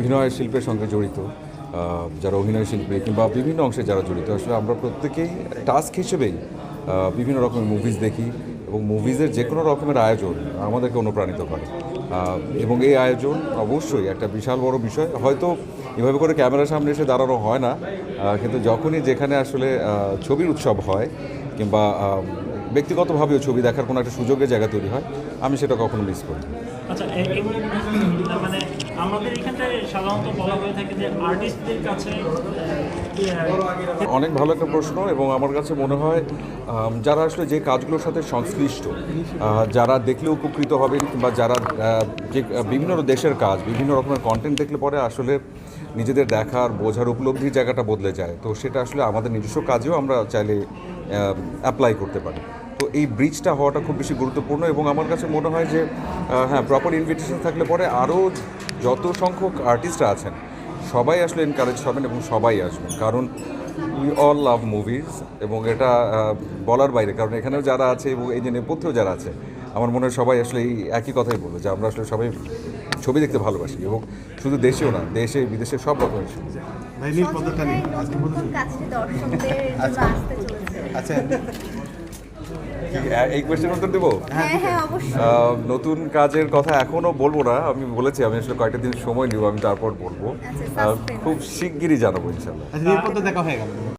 অভিনয় শিল্পের সঙ্গে জড়িত যারা অভিনয় শিল্পী কিংবা বিভিন্ন অংশে যারা জড়িত, আসলে আমরা প্রত্যেকেই টাস্ক হিসেবেই বিভিন্ন রকমের মুভিজ দেখি এবং মুভিজের যে কোনো রকমের আয়োজন আমাদেরকে অনুপ্রাণিত করে। এবং এই আয়োজন অবশ্যই একটা বিশাল বড় বিষয়। হয়তো এভাবে করে ক্যামেরার সামনে এসে দাঁড়ানো হয় না কিন্তু যখনই যেখানে আসলে ছবির উৎসব হয় কিংবা ব্যক্তিগতভাবেও ছবি দেখার কোনো একটা সুযোগের জায়গা তৈরি হয় আমি সেটা কখনো মিস করি আচ্ছা মানে আমাদের এখানটায় সাধারণত বলা হয়ে থাকে যে আর্টিস্টদের কাছে অনেক ভালো একটা প্রশ্ন এবং আমার কাছে মনে হয় যারা আসলে যে কাজগুলোর সাথে সংশ্লিষ্ট যারা দেখলে উপকৃত হবেন কিংবা যারা যে বিভিন্ন দেশের কাজ বিভিন্ন রকমের কন্টেন্ট দেখলে পরে আসলে নিজেদের দেখার বোঝার উপলব্ধির জায়গাটা বদলে যায়। তো সেটা আসলে আমাদের নিজস্ব কাজেও আমরা চাইলে অ্যাপ্লাই করতে পারি। তো এই ব্রিজটা হওয়াটা খুব বেশি গুরুত্বপূর্ণ এবং আমার কাছে মনে হয় যে হ্যাঁ প্রপার ইনভিটেশন থাকলে পরে আরও যত সংখ্যক আর্টিস্টরা আছেন সবাই আসলে এনকারেজ হবেন এবং সবাই আসবেন। কারণ উই অল লাভ মুভিজ এবং এটা বলার বাইরে। কারণ এখানেও যারা আছে এবং এই যে নেপথ্যেও যারা আছে আমার মনে হয় সবাই আসলে এই একই কথাই বলবে যে আমরা আসলে সবাই ছবি দেখতে ভালোবাসি এবং শুধু দেশেও না দেশে বিদেশে সব রকমের ছবি। আচ্ছা। এই কোয়েশ্চেন উত্তর দেবো? হ্যাঁ হ্যাঁ নতুন কাজের কথা এখনও বলব না আমি বলেছি আমি আসলে কয়েকটা দিন সময় নিব আমি তারপর বলব। আচ্ছা, খুব শিগগিরই জানাব ইনশাল্লাহ। আচ্ছা দেখা হয়ে গেল।